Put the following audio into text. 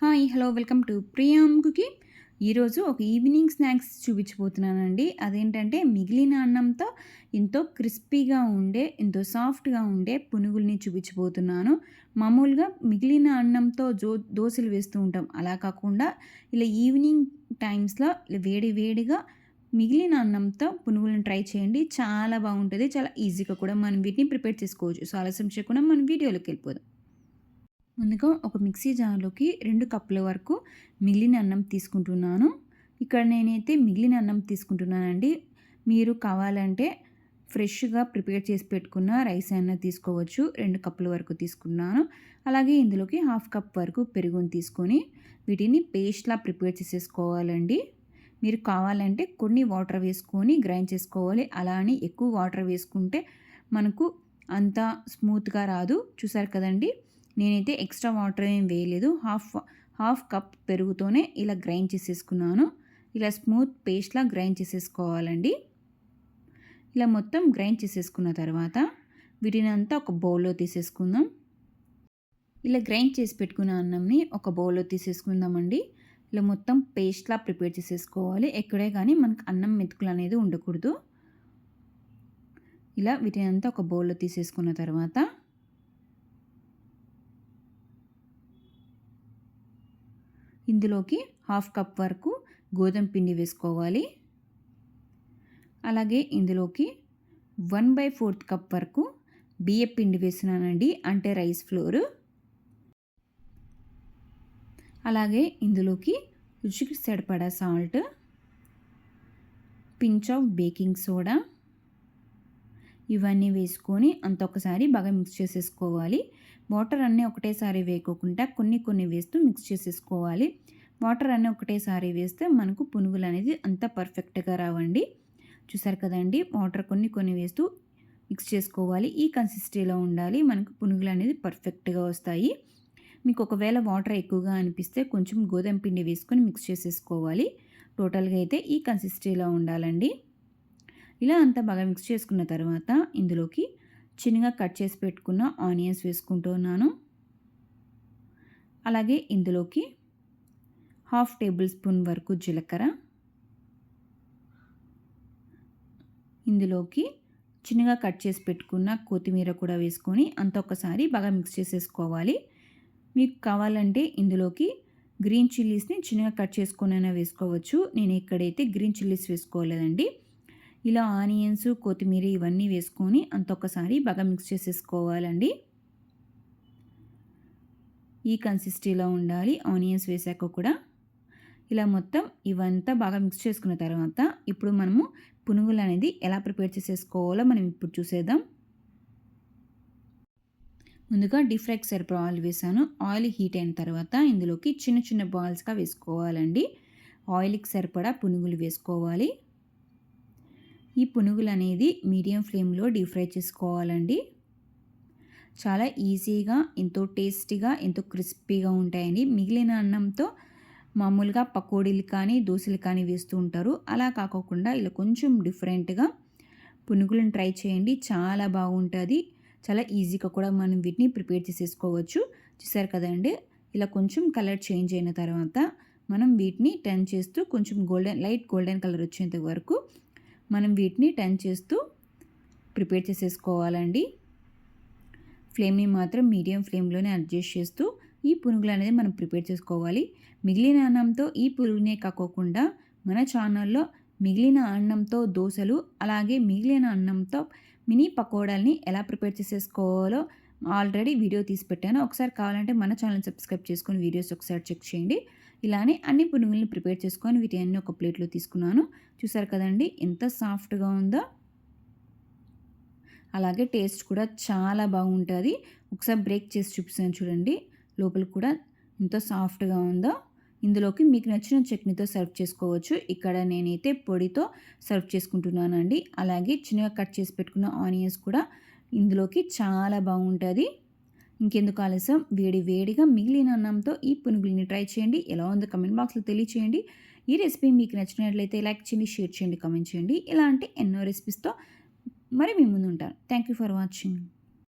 Hi hello welcome to Priyam కుకి ఈరోజు ఒక evening snacks చూపించబోతున్నానండి. అదేంటంటే మిగిలిన అన్నంతో ఎంతో క్రిస్పీగా ఉండే ఎంతో సాఫ్ట్గా ఉండే పునుగుల్ని చూపించబోతున్నాను. మామూలుగా మిగిలిన అన్నంతో జో దోశలు వేస్తూ ఉంటాం. అలా కాకుండా ఇలా ఈవినింగ్ టైమ్స్లో వేడి వేడిగా మిగిలిన అన్నంతో పునుగులను ట్రై చేయండి. చాలా బాగుంటుంది. చాలా ఈజీగా కూడా మనం వీటిని ప్రిపేర్ చేసుకోవచ్చు. సో ఆలస్యం చేయకుండా మనం వీడియోలోకి వెళ్ళిపోదాం. ముందుగా ఒక మిక్సీ జార్లోకి రెండు కప్పుల వరకు మిగిలిన అన్నం తీసుకుంటున్నాను. ఇక్కడ నేనైతే మిగిలిన అన్నం తీసుకుంటున్నానండి. మీరు కావాలంటే ఫ్రెష్గా ప్రిపేర్ చేసి పెట్టుకున్న రైస్ అయినా తీసుకోవచ్చు. రెండు కప్పుల వరకు తీసుకున్నాను. అలాగే ఇందులోకి హాఫ్ కప్ వరకు పెరుగుని తీసుకొని వీటిని పేస్ట్లా ప్రిపేర్ చేసేసుకోవాలండి. మీరు కావాలంటే కొన్ని వాటర్ వేసుకొని గ్రైండ్ చేసుకోవాలి. అలా అని ఎక్కువ వాటర్ వేసుకుంటే మనకు అంత స్మూత్గా రాదు. చూసారు కదండి? నేనైతే ఎక్స్ట్రా వాటర్ ఏం వేయలేదు. హాఫ్ హాఫ్ కప్ పెరుగుతోనే ఇలా గ్రైండ్ చేసేసుకున్నాను. ఇలా స్మూత్ పేస్ట్లా గ్రైండ్ చేసేసుకోవాలండి. ఇలా మొత్తం గ్రైండ్ చేసేసుకున్న తర్వాత వీటిని అంతా ఒక బౌల్లో తీసేసుకుందాం. ఇలా గ్రైండ్ చేసి పెట్టుకున్న అన్నంని ఒక బౌల్లో తీసేసుకుందామండి. ఇలా మొత్తం పేస్ట్లా ప్రిపేర్ చేసేసుకోవాలి. ఎక్కడే కానీ మనకు అన్నం మెతుకులు అనేది ఉండకూడదు. ఇలా వీటిని అంతా ఒక బౌల్లో తీసేసుకున్న తర్వాత ఇందులోకి హాఫ్ కప్ వరకు గోధుమ పిండి వేసుకోవాలి. అలాగే ఇందులోకి వన్ బై ఫోర్త్ కప్ వరకు బియ్య పిండి వేసినానండి అంటే రైస్ ఫ్లోర్. అలాగే ఇందులోకి రుచికి సరిపడా salt pinch of baking soda ఇవన్నీ వేసుకొని అంత ఒకసారి బాగా మిక్స్ చేసేసుకోవాలి. వాటర్ అన్నీ ఒకటేసారి వేయకోకుండా కొన్ని కొన్ని వేస్తూ మిక్స్ చేసేసుకోవాలి. వాటర్ అన్నీ ఒకటేసారి వేస్తే మనకు పునుగులు అనేది అంత పర్ఫెక్ట్గా రావండి. చూసారు కదండి? వాటర్ కొన్ని కొన్ని వేస్తూ మిక్స్ చేసుకోవాలి. ఈ కన్సిస్టీలో ఉండాలి. మనకు పునుగులు అనేది పర్ఫెక్ట్గా వస్తాయి. మీకు ఒకవేళ వాటర్ ఎక్కువగా అనిపిస్తే కొంచెం గోధుమ పిండి వేసుకొని మిక్స్ చేసేసుకోవాలి. టోటల్గా అయితే ఈ కన్సిస్టీలో ఉండాలండి. ఇలా అంతా బాగా మిక్స్ చేసుకున్న తర్వాత ఇందులోకి చిన్నగా కట్ చేసి పెట్టుకున్న ఆనియన్స్ వేసుకుంటున్నాను అలాగే ఇందులోకి హాఫ్ టేబుల్ స్పూన్ వరకు జీలకర్ర. ఇందులోకి చిన్నగా కట్ చేసి పెట్టుకున్న కొత్తిమీర కూడా వేసుకొని అంత ఒకసారి బాగా మిక్స్ చేసేసుకోవాలి. మీకు కావాలంటే ఇందులోకి గ్రీన్ చిల్లీస్ని చిన్నగా కట్ చేసుకొని వేసుకోవచ్చు. నేను ఇక్కడైతే గ్రీన్ చిల్లీస్ వేసుకోలేదండి. ఇలా ఆనియన్స్ కొత్తిమీర ఇవన్నీ వేసుకొని అంత ఒకసారి బాగా మిక్స్ చేసేసుకోవాలండి. ఈ కన్సిస్టీలో ఉండాలి ఆనియన్స్ వేసాక కూడా. ఇలా మొత్తం ఇవంతా బాగా మిక్స్ చేసుకున్న తర్వాత ఇప్పుడు మనము పునుగులు అనేది ఎలా ప్రిపేర్ చేసేసుకోవాలో మనం ఇప్పుడు చూసేద్దాం. ముందుగా డీప్ ఫ్రైకి సరిపడా ఆయిల్ వేసాను. ఆయిల్ హీట్ అయిన తర్వాత ఇందులోకి చిన్న చిన్న బాల్స్గా వేసుకోవాలండి. ఆయిల్కి సరిపడా పునుగులు వేసుకోవాలి. ఈ పునుగులు అనేది మీడియం ఫ్లేమ్లో డీప్ ఫ్రై చేసుకోవాలండి. చాలా ఈజీగా ఎంతో టేస్టీగా ఎంతో క్రిస్పీగా ఉంటాయండి. మిగిలిన అన్నంతో మామూలుగా పకోడీలు కానీ దోశలు కానీ వేస్తూ ఉంటారు. అలా కాకోకుండా ఇలా కొంచెం డిఫరెంట్గా పునుగులను ట్రై చేయండి. చాలా బాగుంటుంది. చాలా ఈజీగా కూడా మనం వీటిని ప్రిపేర్ చేసేసుకోవచ్చు. చూసారు కదండి? ఇలా కొంచెం కలర్ చేంజ్ అయిన తర్వాత మనం వీటిని టర్న్ చేస్తూ కొంచెం గోల్డెన్ లైట్ గోల్డెన్ కలర్ వచ్చేంత వరకు మనం వీటిని టర్న్ చేస్తూ ప్రిపేర్ చేసేసుకోవాలండి. ఫ్లేమ్ని మాత్రం మీడియం ఫ్లేమ్లోనే అడ్జస్ట్ చేస్తూ ఈ పునుగులు అనేది మనం ప్రిపేర్ చేసుకోవాలి. మిగిలిన అన్నంతో ఈ పురుగునే కాకోకుండా మన ఛానల్లో మిగిలిన అన్నంతో దోశలు అలాగే మిగిలిన అన్నంతో మినీ పకోడాల్ని ఎలా ప్రిపేర్ చేసేసుకోవాలో ఆల్రెడీ వీడియో తీసి పెట్టాను. ఒకసారి కావాలంటే మన ఛానల్ సబ్స్క్రైబ్ చేసుకొని వీడియోస్ ఒకసారి చెక్ చేయండి. ఇలానే అన్ని పునుగుల్ని ప్రిపేర్ చేసుకొని వీటి అన్ని ఒక ప్లేట్లో తీసుకున్నాను. చూసారు కదండి ఎంత సాఫ్ట్గా ఉందో. అలాగే టేస్ట్ కూడా చాలా బాగుంటుంది. ఒకసారి బ్రేక్ చేసి చూపిస్తాను చూడండి లోపల కూడా ఎంత సాఫ్ట్గా ఉందో. ఇందులోకి మీకు నచ్చిన చట్నీతో సర్వ్ చేసుకోవచ్చు. ఇక్కడ నేనైతే పొడితో సర్వ్ చేసుకుంటున్నానండి. అలాగే చిన్నగా కట్ చేసి పెట్టుకున్న ఆనియన్స్ కూడా ఇందులోకి చాలా బాగుంటుంది. ఇంకెందుకు ఆలస్యం? వేడి వేడిగా మిగిలిన అన్నంతో ఈ పునుగుల్ని ట్రై చేయండి. ఎలా ఉందో కమెంట్ బాక్స్లో తెలియచేయండి. ఈ రెసిపీ మీకు నచ్చినట్లయితే లైక్ చేయండి షేర్ చేయండి కమెంట్ చేయండి. ఇలాంటి ఎన్నో రెసిపీస్తో మరి మీ ముందు ఉంటాను థ్యాంక్ యూ ఫర్ వాచింగ్.